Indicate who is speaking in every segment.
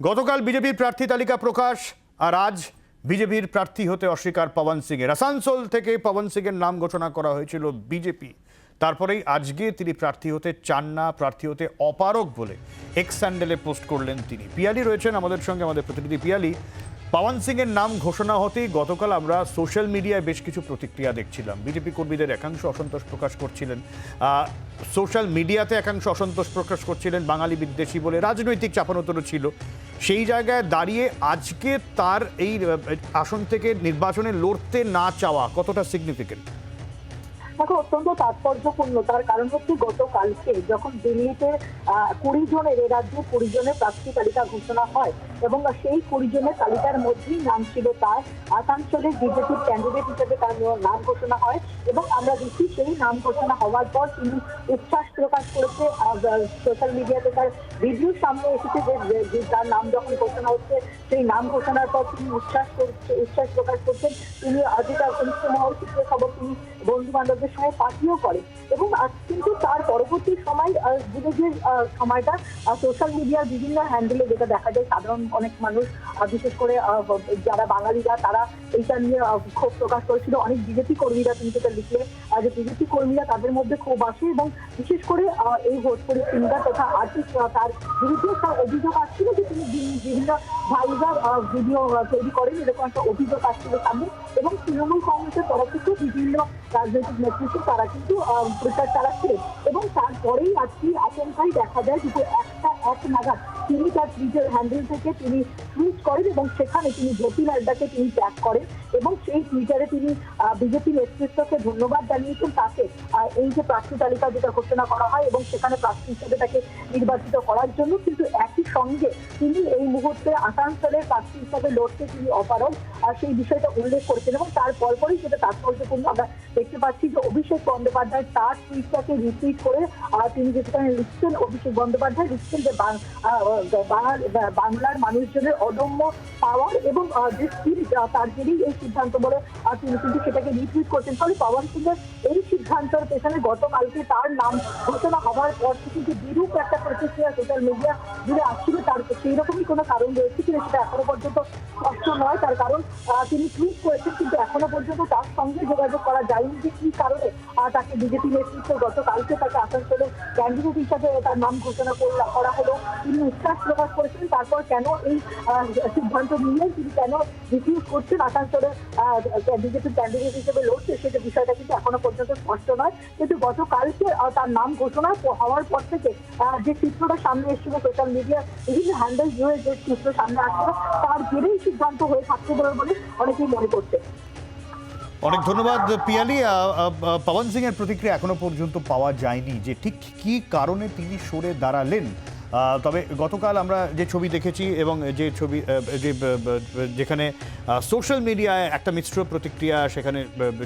Speaker 1: গতকাল বিজেপির প্রার্থী তালিকা প্রকাশ, আর আজ বিজেপির প্রার্থী হতে অস্বীকার পবন সিংয়ের। আসানসোল থেকে পবন সিংয়ের নাম ঘোষণা করা হয়েছিল বিজেপি। তারপরেই আজকে তিনি প্রার্থী হতে চান না, প্রার্থী হতে অপারক বলে এক্স স্যান্ডেলে পোস্ট করলেন তিনি। পিয়ালি রয়েছেন আমাদের সঙ্গে, আমাদের প্রতিনিধি পিয়ালি। পবন সিংয়ের নাম ঘোষণা হতেই গতকাল আমরা সোশ্যাল মিডিয়ায় বেশ কিছু প্রতিক্রিয়া দেখছিলাম। বিজেপি কর্মীদের একাংশ অসন্তোষ প্রকাশ করছিলেন। সোশ্যাল মিডিয়াতে একাংশ অসন্তোষ প্রকাশ করছিলেন বাঙালি বিদ্বেষী বলে। রাজনৈতিক চাপানোতরও ছিল। সেই জায়গায় দাঁড়িয়ে আজকে তার এই আসন থেকে নির্বাচনে লড়তে না চাওয়া কতটা সিগনিফিকেন্ট
Speaker 2: দেখো, অত্যন্ত তাৎপর্যপূর্ণ। তার কারণ হচ্ছে গতকালকে যখন দিল্লিতে কুড়ি জনের, এ রাজ্যে কুড়ি জনের প্রার্থী তালিকা ঘোষণা হয় এবং সেই কুড়ি জনের তালিকার মধ্যেই নাম ছিল তার আসানসোলের বিজেপির ক্যান্ডিডেট হিসেবে তার নাম ঘোষণা হয় এবং আমরা দেখি সেই নাম ঘোষণা হওয়ার পর তিনি উচ্ছ্বাস প্রকাশ করেছে সোশ্যাল মিডিয়াতে তার ভিডিও সামনে এসেছে যে তার নাম যখন ঘোষণা হচ্ছে, সেই নাম ঘোষণার পর তিনি উচ্ছ্বাস করছে, উচ্ছ্বাস প্রকাশ করছেন। তিনি তার কনিষ্ঠ মহল সূত্রে খবর তিনি বন্ধু বান্ধবদের সঙ্গে পার্টিও করে। এবং কিন্তু তার পরবর্তী সময় আহ, যে সময়টা সোশ্যাল মিডিয়ার বিভিন্ন হ্যান্ডেলে যেটা দেখা যায় সাধারণ অনেক মানুষ বিশেষ করে যারা বাঙালিরা তারা এইটা নিয়ে ক্ষোভ প্রকাশ করেছিল। অনেক বিজেপি কর্মীরা তিনি যেটা লিখলে যে বিজেপি কর্মীরা তাদের মধ্যে ক্ষোভ আসে এবং বিশেষ করে এই ভোজপুরি সিঙ্গার তথা আর্টিস্ট তার বিরুদ্ধে একটা অভিযোগ আসছিল যে তিনি বিভিন্ন ভাইরাল ভিডিও তৈরি করেন। এরকম একটা অভিযোগ আসছিল সামনে। এবং তৃণমূল কংগ্রেসের তরফ থেকে বিভিন্ন রাজনৈতিক নেতৃত্ব তারা কিন্তু প্রচার চালাচ্ছিলেন। এবং তারপরেই আজকে আচমকাই দেখা যায় যে একটা এক নাগাদ তিনি তার টুইটার হ্যান্ডেল থেকে তিনি টুইট করেন এবং সেখানে তিনি জেপি নাড্ডাকে তিনি ট্যাগ করেন এবং সেই টুইটারে তিনি বিজেপি নেতৃত্বকে ধন্যবাদ জানিয়েছেন তাকে এই যে প্রার্থী তালিকা যেটা ঘোষণা করা হয় এবং সেখানে প্রার্থী হিসেবে তাকে নির্বাচিত করার জন্য কিন্তু একই সঙ্গে তিনি এই মুহূর্তে আসানসোলের প্রার্থী হিসাবে লড়তে তিনি অপারগ সেই বিষয়টা উল্লেখ করেছেন এবং তার পরপরই সেটা তাৎপর্যপূর্ণ আমরা দেখতে পাচ্ছি যে অভিষেক বন্দ্যোপাধ্যায় তার টুইটটাকে রিটুইট করে তিনি যেখানে লিখছেন, অভিষেক বন্দ্যোপাধ্যায় লিখছেন যে বাংলার মানুষজনের অদম্য পাওয়ার এবং যে স্পিরিট তার জেরেই এই সিদ্ধান্ত বলে তিনি কিন্তু সেটাকে রিটুইট করছেন। ফলে পাওয়ার সিংয়ের এই সিদ্ধান্তের পেছনে গতকালকে তার নাম ঘোষণা হওয়ার পর থেকে যে বিরূপ একটা প্রতিক্রিয়া সোশ্যাল মিডিয়া জুড়ে আসছিল। তার সেই রকমই কোনো কারণ রয়েছে কিনা সেটা এখনও পর্যন্ত স্পষ্ট নয়, তার কারণ তিনি টুইট করেছেন, কিন্তু এখনও পর্যন্ত তার সঙ্গে যোগাযোগ করা যায়নি যে কি কারণে তাকে বিজেপি নেতৃত্ব গতকালকে তাকে আসানসোলে ক্যান্ডিডেট হিসাবে তার নাম ঘোষণা করা হলো। তিনি উচ্ছ্বাস প্রকাশ করেছেন, তারপর কেন এই সিদ্ধান্ত নিলেন, তিনি কেন রিফিউজ করছেন আসানসোলে বিজেপি ক্যান্ডিডেট হিসেবে লড়ছে সেটা বিষয়টা কিন্তু এখনও পর্যন্ত স্পষ্ট নয়। কিন্তু গতকালকে তার নাম ঘোষণা হওয়ার পর থেকে যে চিত্রটা সামনে এসেছিল সোশ্যাল মিডিয়া বিভিন্ন হ্যান্ডেল জুড়ে যে চিত্র সামনে আসছিল তার জেরেই সিদ্ধান্ত হয়ে থাকতে পারে বলে অনেকেই মনে করছে।
Speaker 1: অনেক ধন্যবাদ, পিয়ালি। পবন সিং এর প্রতিক্রিয়া এখনও পর্যন্ত পাওয়া যায়নি যে ঠিক কি কারণে তিনি সরে দাঁড়ালেন। তবে গতকাল আমরা যে ছবি দেখেছি এবং যে ছবি যে যেখানে সোশ্যাল মিডিয়ায় একটা মিশ্র প্রতিক্রিয়া সেখানে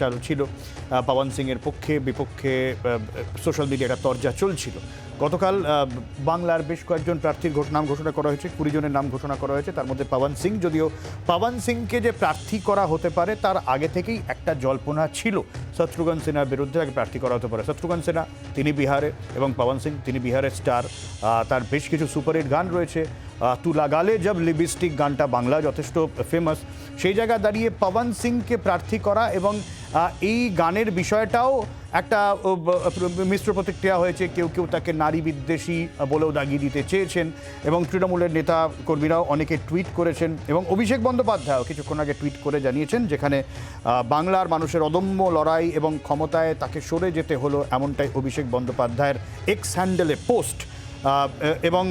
Speaker 1: চালু ছিল। পবন সিং এর পক্ষে, বিপক্ষে সোশ্যাল মিডিয়া একটা তরজা চলছিল। গতকাল বাংলার বেশ কয়েকজন প্রার্থীর নাম ঘোষণা করা হয়েছে, কুড়ি জনের নাম ঘোষণা করা হয়েছে। তার মধ্যে পবন সিং, যদিও পবন সিংকে যে প্রার্থী করা হতে পারে, তার আগে থেকেই একটা জল্পনা ছিল। শত্রুঘ্ন সিনহার বিরুদ্ধে তাকে প্রার্থী করা হতে পারে। শত্রুঘ্ন সিনহা তিনি বিহারে, এবং পবন সিং, তিনি বিহারের স্টার। তার বেশ কিছু সুপারহিট গান রয়েছে। তু লাগালে জব লিপস্টিক গানটা বাংলা যথেষ্ট ফেমাস সেই জায়গায় দাঁড়িয়ে পবন সিংকে প্রার্থী করা এবং এই গানের বিষয়টাও একটা মিশ্র প্রতিক্রিয়া হয়েছে। কেউ কেউ তাকে নারী বিদ্বেষী বলেও দাগিয়ে দিতে চেয়েছেন এবং তৃণমূলের নেতা কর্মীরাও অনেকে টুইট করেছেন এবং অভিষেক বন্দ্যোপাধ্যায়ও কিছুক্ষণ আগে টুইট করে জানিয়েছেন যেখানে বাংলার মানুষের অদম্য লড়াই এবং ক্ষমতায় তাকে সরে যেতে হলো এমনটাই অভিষেক বন্দ্যোপাধ্যায়ের এক্স হ্যান্ডেলে পোস্ট। এবং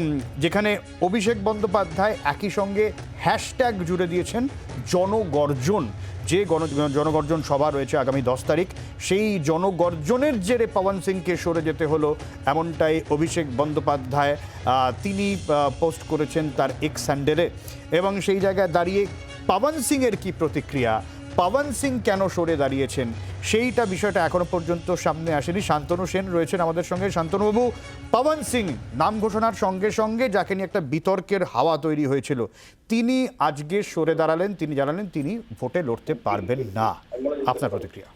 Speaker 1: যেখানে অভিষেক বন্দ্যোপাধ্যায় একই সঙ্গে হ্যাশট্যাগ জুড়ে দিয়েছেন জনগর্জন। যে গণ জনগর্জন সভা রয়েছে আগামী দশ তারিখ, সেই জনগর্জনের জেরে পবন সিংকে সরে যেতে হলো এমনটাই অভিষেক বন্দ্যোপাধ্যায় তিনি পোস্ট করেছেন তার এক্স স্যান্ডেলে এবং সেই জায়গায় দাঁড়িয়ে পবন সিংয়ের কী প্রতিক্রিয়া? পবন সিং কেন সরে দাঁড়িয়েছেন? সেইটা বিষয়টা এখনও পর্যন্ত সামনে আসেনি। শান্তনু সেন রয়েছেন আমাদের সঙ্গে। শান্তনুবাবু পবন সিং নাম ঘোষণার সঙ্গে সঙ্গে যাকে নিয়ে একটা বিতর্কের হাওয়া তৈরি হয়েছিল, তিনি আজকে সরে দাঁড়ালেন, তিনি জানালেন তিনি ভোটে লড়তে পারবেন না। আপনার প্রতিক্রিয়া?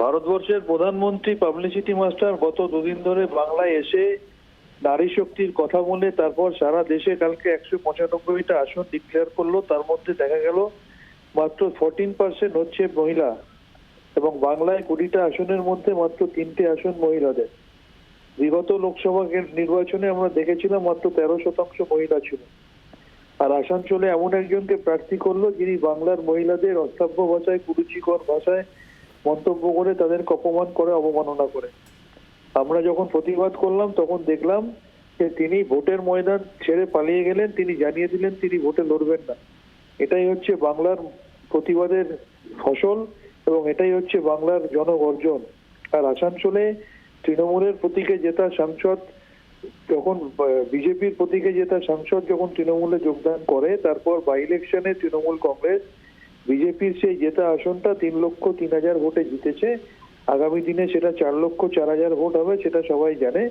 Speaker 3: ভারতবর্ষের প্রধানমন্ত্রী, পাবলিসিটি মাস্টার গত দুদিন ধরে বাংলায় এসে নারী শক্তির কথা বলে, তারপর সারা দেশে কালকে একশো পঁচানব্বইটা আসন ডিক্লেয়ার করল। তার মধ্যে দেখা গেল মাত্র ফোরটিন পার্সেন্ট হচ্ছে মহিলা এবং বাংলায় কুড়িটা আসনের মধ্যে মাত্র তিনটে আসন মহিলাদের। বিগত লোকসভা নির্বাচনে আমরা দেখেছিলাম মাত্র তেরো শতাংশ মহিলা ছিল। আর আসানসোলে এমন একজনকে প্রার্থী করল যিনি বাংলার মহিলাদের অস্তাব্য ভাষায়, কুরুচিকর ভাষায় মন্তব্য করে তাদেরকে অপমান করে, অবমাননা করে। আমরা যখন প্রতিবাদ করলাম, তখন দেখলাম যে তিনি ভোটের ময়দান ছেড়ে পালিয়ে গেলেন, তিনি জানিয়ে দিলেন তিনি ভোটে লড়বেন না। এটাই হচ্ছে বাংলার প্রতিবাদের ফসল এবং এটাই হচ্ছে বাংলার জনগর্জন। আর আসানসোলে তৃণমূলের প্রতীকে জেতা সাংসদ যখন বিজেপির প্রতীকে জেতা সাংসদ যখন তৃণমূলে যোগদান করে, তারপর বাই ইলেকশনে তৃণমূল কংগ্রেস, বিজেপির সেই জেতা আসনটা তিন লক্ষ তিন হাজার ভোটে জিতেছে। আগামী দিনে সেটা চার লক্ষ চার হাজার ভোট হবে, সেটা সবাই জানে।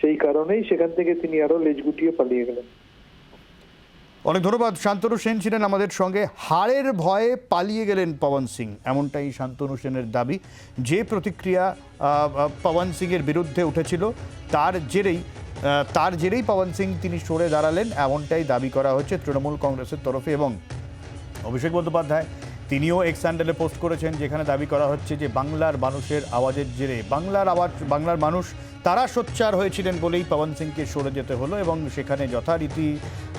Speaker 3: সেই কারণেই সেখান থেকে তিনি আরও লেজ গুটিয়ে পালিয়ে গেলেন।
Speaker 1: অনেক ধন্যবাদ। শান্তনু সেন ছিলেন আমাদের সঙ্গে। হারের ভয়ে পালিয়ে গেলেন পবন সিং। এমনটাই শান্তনু সেনের দাবি। যে প্রতিক্রিয়া পবন সিংয়ের বিরুদ্ধে উঠেছিল, তার জেরেই তার জেরেই পবন সিং তিনি সরে দাঁড়ালেন। এমনটাই দাবি করা হচ্ছে তৃণমূল কংগ্রেসের তরফে এবং অভিষেক বন্দ্যোপাধ্যায় তিনিও এক্স স্যান্ডেলে পোস্ট করেছেন, যেখানে দাবি করা হচ্ছে যে বাংলার মানুষের আওয়াজের জেরে বাংলার আওয়াজ, বাংলার মানুষ তারা সোচ্চার হয়েছিলেন বলেই পবন সিংকে সরে যেতে হলো এবং সেখানে যথারীতি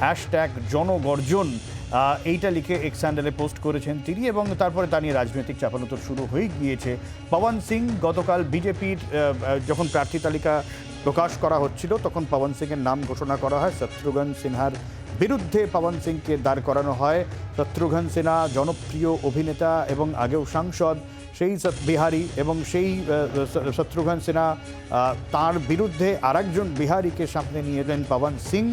Speaker 1: হ্যাশট্যাগ জনগর্জন এইটা লিখে এক্স স্যান্ডেলে পোস্ট করেছেন তিনি এবং তারপরে তা নিয়ে রাজনৈতিক চাপানোতর শুরু হয়ে গিয়েছে। পবন সিং গতকাল বিজেপির যখন প্রার্থী তালিকা প্রকাশ করা হচ্ছিল, তখন পবন সিংয়ের নাম ঘোষণা করা হয়। শত্রুঘ্ন সিনহার বিরুদ্ধে পবন সিংকে দাঁড় করানো হয়। শত্রুঘ্ন সিনহা জনপ্রিয় অভিনেতা এবং আগেও সাংসদ, সেই বিহারি এবং সেই শত্রুঘ্ন সিনহা তার বিরুদ্ধে আরেকজন বিহারিকে সামনে নিয়ে এলেন পবন সিং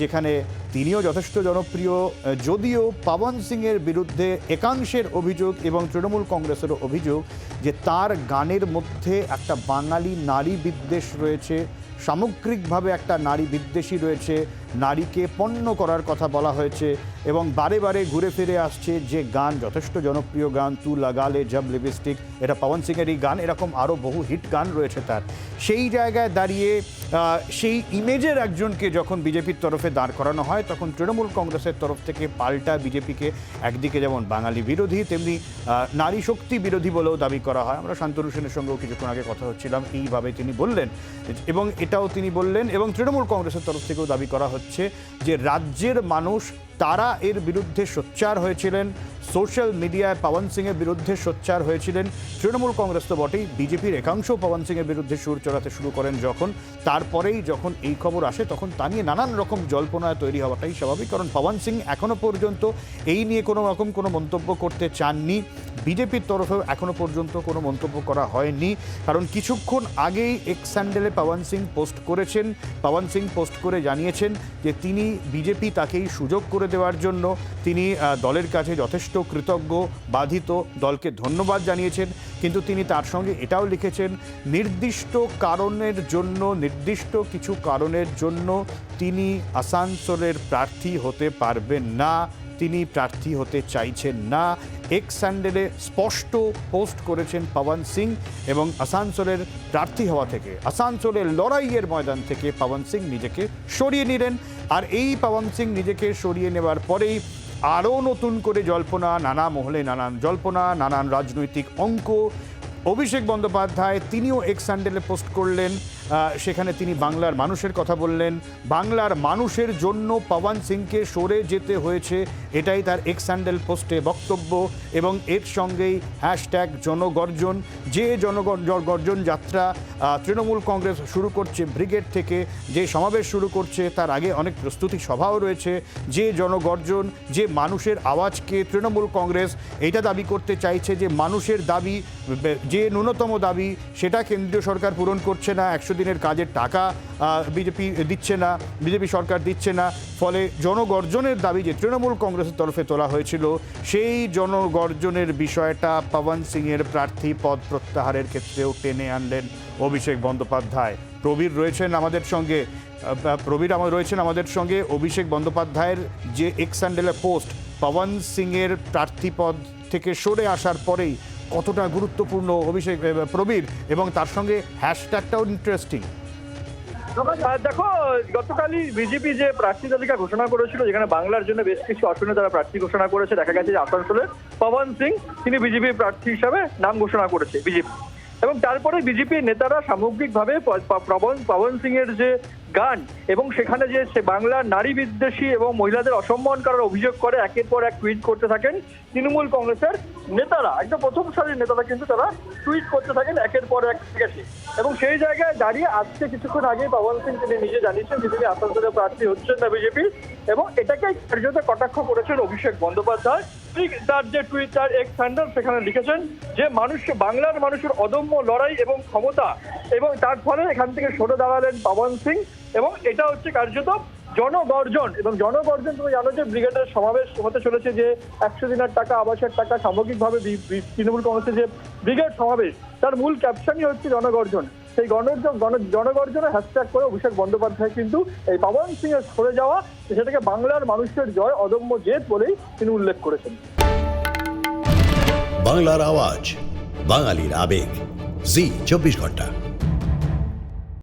Speaker 1: যেখানে তিনিও যথেষ্ট জনপ্রিয়, যদিও পবন সিংয়ের বিরুদ্ধে একাংশের অভিযোগ এবং তৃণমূল কংগ্রেসেরও অভিযোগ যে তার গানের মধ্যে একটা বাঙালি নারী বিদ্বেষ রয়েছে, সামগ্রিকভাবে একটা নারী বিদ্বেষী রয়েছে নারীকে পণ্য করার কথা বলা হয়েছে এবং বারে বারে ঘুরে ফিরে আসছে যে গান, যথেষ্ট জনপ্রিয় গান, তু লাগালে জব লিপস্টিক, এটা পবন সিংয়েরই গান, এরকম আরও বহু হিট গান রয়েছে তার। সেই জায়গায় দাঁড়িয়ে সেই ইমেজের একজনকে যখন বিজেপির তরফে দাঁড় করানো হয়, তখন তৃণমূল কংগ্রেসের তরফ থেকে পাল্টা বিজেপিকে একদিকে যেমন বাঙালি বিরোধী, তেমনি নারী শক্তি বিরোধী বলেও দাবি করা হয়। আমরা শান্তনু সেনের সঙ্গেও কিছুক্ষণ আগে কথা হচ্ছিলাম, এইভাবে তিনি বললেন। এবং এটাও তিনি বললেন এবং তৃণমূল কংগ্রেসের তরফ থেকেও দাবি করা হচ্ছে। যে রাজ্যের মানুষ তারা এর বিরুদ্ধে সোচ্চার হয়েছিলেন। সোশ্যাল মিডিয়ায় পবন সিংয়ের বিরুদ্ধে সোচ্চার হয়েছিলেন। তৃণমূল কংগ্রেস তো বটেই। বিজেপির একাংশ পবন সিংয়ের বিরুদ্ধে সুর চড়াতে শুরু করেন যখন। তারপরেই যখন এই খবর আসে, তখন তা নিয়ে নানান রকম জল্পনায় তৈরি হওয়াটাই স্বাভাবিক, কারণ পবন সিং এখনও পর্যন্ত এই নিয়ে কোনো রকম কোনো মন্তব্য করতে চাননি। বিজেপির তরফেও এখনও পর্যন্ত কোনো মন্তব্য করা হয়নি। কারণ কিছুক্ষণ আগেই এক্স স্যান্ডেলে পবন সিং পোস্ট করেছেন। পবন সিং পোস্ট করে জানিয়েছেন যে তিনি বিজেপি তাকেই সুযোগ করে দেওয়ার জন্য তিনি দলের কাছে যথেষ্ট কৃতজ্ঞ, বাধিত, দলকে ধন্যবাদ জানিয়েছেন। কিন্তু তিনি তার সঙ্গে এটাও লিখেছেন, নির্দিষ্ট কারণের জন্য, নির্দিষ্ট কিছু কারণের জন্য তিনি আসানসোলের প্রার্থী হতে পারবেন না। তিনি প্রার্থী হতে চাইছেন না। এক্স স্যান্ডেলে স্পষ্ট পোস্ট করেছেন পবন সিং এবং আসানসোলের প্রার্থী হওয়া থেকে। আসানসোলের লড়াইয়ের ময়দান থেকে পবন সিং নিজেকে সরিয়ে নিলেন। আর এই পবন সিং নিজেকে সরিয়ে নেওয়ার পরেই আরও নতুন করে জল্পনা, নানা মহলে নানান জল্পনা, নানান রাজনৈতিক অঙ্ক। অভিষেক বন্দ্যোপাধ্যায় তিনিও এক্স স্যান্ডেলে পোস্ট করলেন। সেখানে তিনি বাংলার মানুষের কথা বললেন। বাংলার মানুষের জন্য পবন সিংকে সরে যেতে হয়েছে, এটাই তার এক্স স্যান্ডেল পোস্টে বক্তব্য এবং এর সঙ্গেই হ্যাশট্যাগ জনগর্জন। যে জনগর্জন যাত্রা তৃণমূল কংগ্রেস শুরু করছে ব্রিগেড থেকে, যে সমাবেশ শুরু করছে, তার আগে অনেক প্রস্তুতি সভাও রয়েছে। যে জনগর্জন, যে মানুষের আওয়াজকে তৃণমূল কংগ্রেস এটা দাবি করতে চাইছে যে মানুষের দাবি, যে ন্যূনতম দাবি, সেটা কেন্দ্রীয় সরকার পূরণ করছে না, একশো দিনের কাজের টাকা বিজেপি দিচ্ছে না, বিজেপি সরকার দিচ্ছে না, ফলে জনগর্জনের দাবি যে তৃণমূল কংগ্রেসের তরফে তোলা হয়েছিল, সেই জনগর্জনের বিষয়টা পবন সিংয়ের প্রার্থী পদ প্রত্যাহারের ক্ষেত্রেও টেনে আনলেন অভিষেক বন্দ্যোপাধ্যায়। প্রবীর রয়েছেন আমাদের সঙ্গে প্রবীর আমার রয়েছেন আমাদের সঙ্গে অভিষেক বন্দ্যোপাধ্যায়ের যে এক্স স্যান্ডেলের পোস্ট, পবন সিংয়ের প্রার্থী পদ থেকে সরে আসার পরেই কতটা গুরুত্বপূর্ণ অভিষেক প্রবীর এবং তার সঙ্গে হ্যাশট্যাগটাও ইন্টারেস্টিং
Speaker 4: দেখো, গতকালই বিজেপি যে প্রার্থী তালিকা ঘোষণা করেছিল, যেখানে বাংলার জন্য বেশ কিছু আসনে তারা প্রার্থী ঘোষণা করেছে, দেখা গেছে যে আসানসোলে পবন সিং, তিনি বিজেপি প্রার্থী হিসাবে নাম ঘোষণা করেছে বিজেপি। এবং তারপরে বিজেপি নেতারা সামগ্রিকভাবে পবন পবন সিং এর যে গান। এবং সেখানে যে সে বাংলার নারী বিদ্বেষী এবং মহিলাদের অসম্মান করার অভিযোগ করে, একের পর এক টুইট করতে থাকেন তৃণমূল কংগ্রেসের নেতারা। একদম প্রথম সারির নেতারা কিন্তু তারা টুইট করতে থাকেন, একের পর এক গেছে। এবং সেই জায়গায় দাঁড়িয়ে আজকে কিছুক্ষণ আগে পবন সিং তিনি নিজে জানিয়েছেন যে তিনি আসানসোলে প্রার্থী হচ্ছেন না বিজেপি এবং এটাকে কার্যত কটাক্ষ করেছেন অভিষেক বন্দ্যোপাধ্যায়। ঠিক তার যে টুইট তার এক্স হ্যান্ডেল সেখানে লিখেছেন যে, মানুষ, বাংলার মানুষের অদম্য লড়াই এবং ক্ষমতা এবং তার ফলে এখান থেকে সরে দাঁড়ালেন পবন সিং এবং এটা হচ্ছে কার্যত জনগর্জন এবং জনগর্জন তুমি জানো যে ব্রিগেডের সমাবেশ হতে চলেছে যে একশো দিনের টাকা, আবাসের টাকা, সামগ্রিকভাবে তৃণমূল কংগ্রেসের যে ব্রিগেড সমাবেশ, তার মূল ক্যাপশনই হচ্ছে জনগর্জন। সেই গণর্জন গণ- জনগর্জনে হ্যাশট্যাগ করে অভিষেক বন্দ্যোপাধ্যায় কিন্তু এই পবন সিং এর সরে যাওয়া, সেটাকে বাংলার মানুষের জয়, অদম্য জেদ বলেই তিনি উল্লেখ করেছেন।
Speaker 5: বাংলার আওয়াজ, বাঙালির আবেগ, জি, চব্বিশ ঘণ্টা।